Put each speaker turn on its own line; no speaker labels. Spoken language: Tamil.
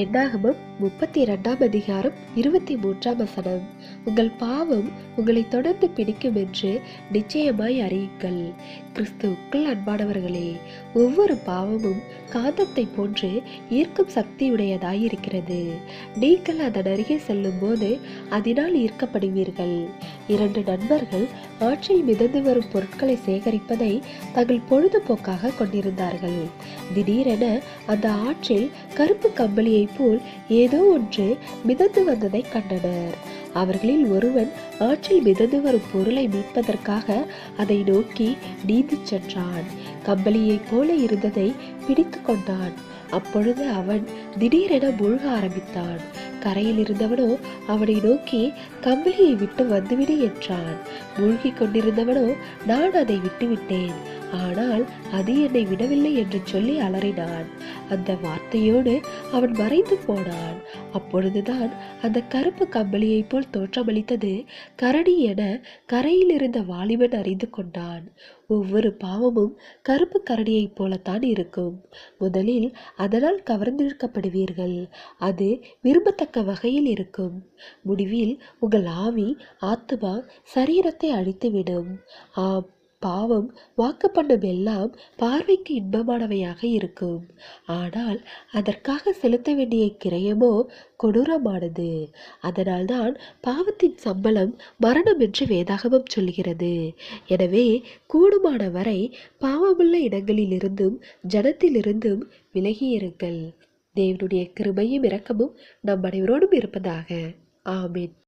எண்ணாகமம் முப்பத்தி இரண்டாம் அதிகாரம் இருபத்தி மூன்றாம் வசனம். உங்கள் பாவம் உங்களை தொடர்ந்து பிடிக்கும் என்று நிச்சயமாய் அறியுங்கள். கிறிஸ்துவுக்குள் அன்பானவர்களே ஒவ்வொரு பாவமும் காந்தத்தை போன்று ஈர்க்கும் சக்தியுடையதாய் இருக்கிறது நீங்கள் அதன் அருகே செல்லும் போது அதனால் ஈர்க்கப்படுவீர்கள். இரண்டு நண்பர்கள் ஆற்றில் மிதந்து வரும் பொருட்களை சேகரிப்பதை தங்கள் பொழுதுபோக்காக கொண்டிருந்தார்கள். திடீரென அந்த ஆற்றில் கருப்பு கம்பளியை போல் ஏதோ ஒன்று மிதந்து வந்ததை கண்டனர். அவர்களில் ஒருவன் ஆற்றில் மிதந்து வரும் பொருளை மீட்பதற்காக அதை நோக்கி நீந்து சென்றான். கம்பளியைப் போல இருந்ததை பிடித்து கொண்டான். அப்பொழுது அவன் திடீரென முழுக ஆரம்பித்தான். கரையில் இருந்தவனோ அவனை நோக்கி கம்பளியை விட்டு வந்துவிடு என்றான். மூழ்கிக் கொண்டிருந்தவனோ நான் அதை விட்டுவிட்டேன். ஆனால் அது என்னை விடவில்லை என்று சொல்லி அலறினான். அந்த வார்த்தையோடு அவன் மறைந்து போனான். அப்பொழுதுதான் அந்த கருப்பு கம்பளியைப் போல் தோற்றமளித்தது கரடி என கரையில் இருந்த வாலிபன் அறிந்து கொண்டான். ஒவ்வொரு பாவமும் கருப்பு கரடியைப் போலத்தான் இருக்கும். முதலில் அதனால் கவர்ந்திருக்கப்படுவீர்கள் அது விரும்பத்தக்க வகையில் இருக்கும். முடிவில் உங்கள் ஆவி ஆத்துமா சரீரத்தை அழித்துவிடும். ஆம் பாவம் வாக்கு பண்ணும் எல்லாம் பார்வைக்கு இன்பமானவையாக இருக்கும். ஆனால் அதற்காக செலுத்த வேண்டிய கிரயமோ கொடூரமானது. அதனால்தான் பாவத்தின் சம்பளம் மரணம் என்று வேதாகமம் சொல்கிறது எனவே கூடுமான வரை பாவமுள்ள இடங்களிலிருந்தும் ஜனத்திலிருந்தும் விலகியிருங்கள். தேவனுடைய கிருபையும் இரக்கமும் நம் அனைவரோடும் இருப்பதாக. ஆமீன்.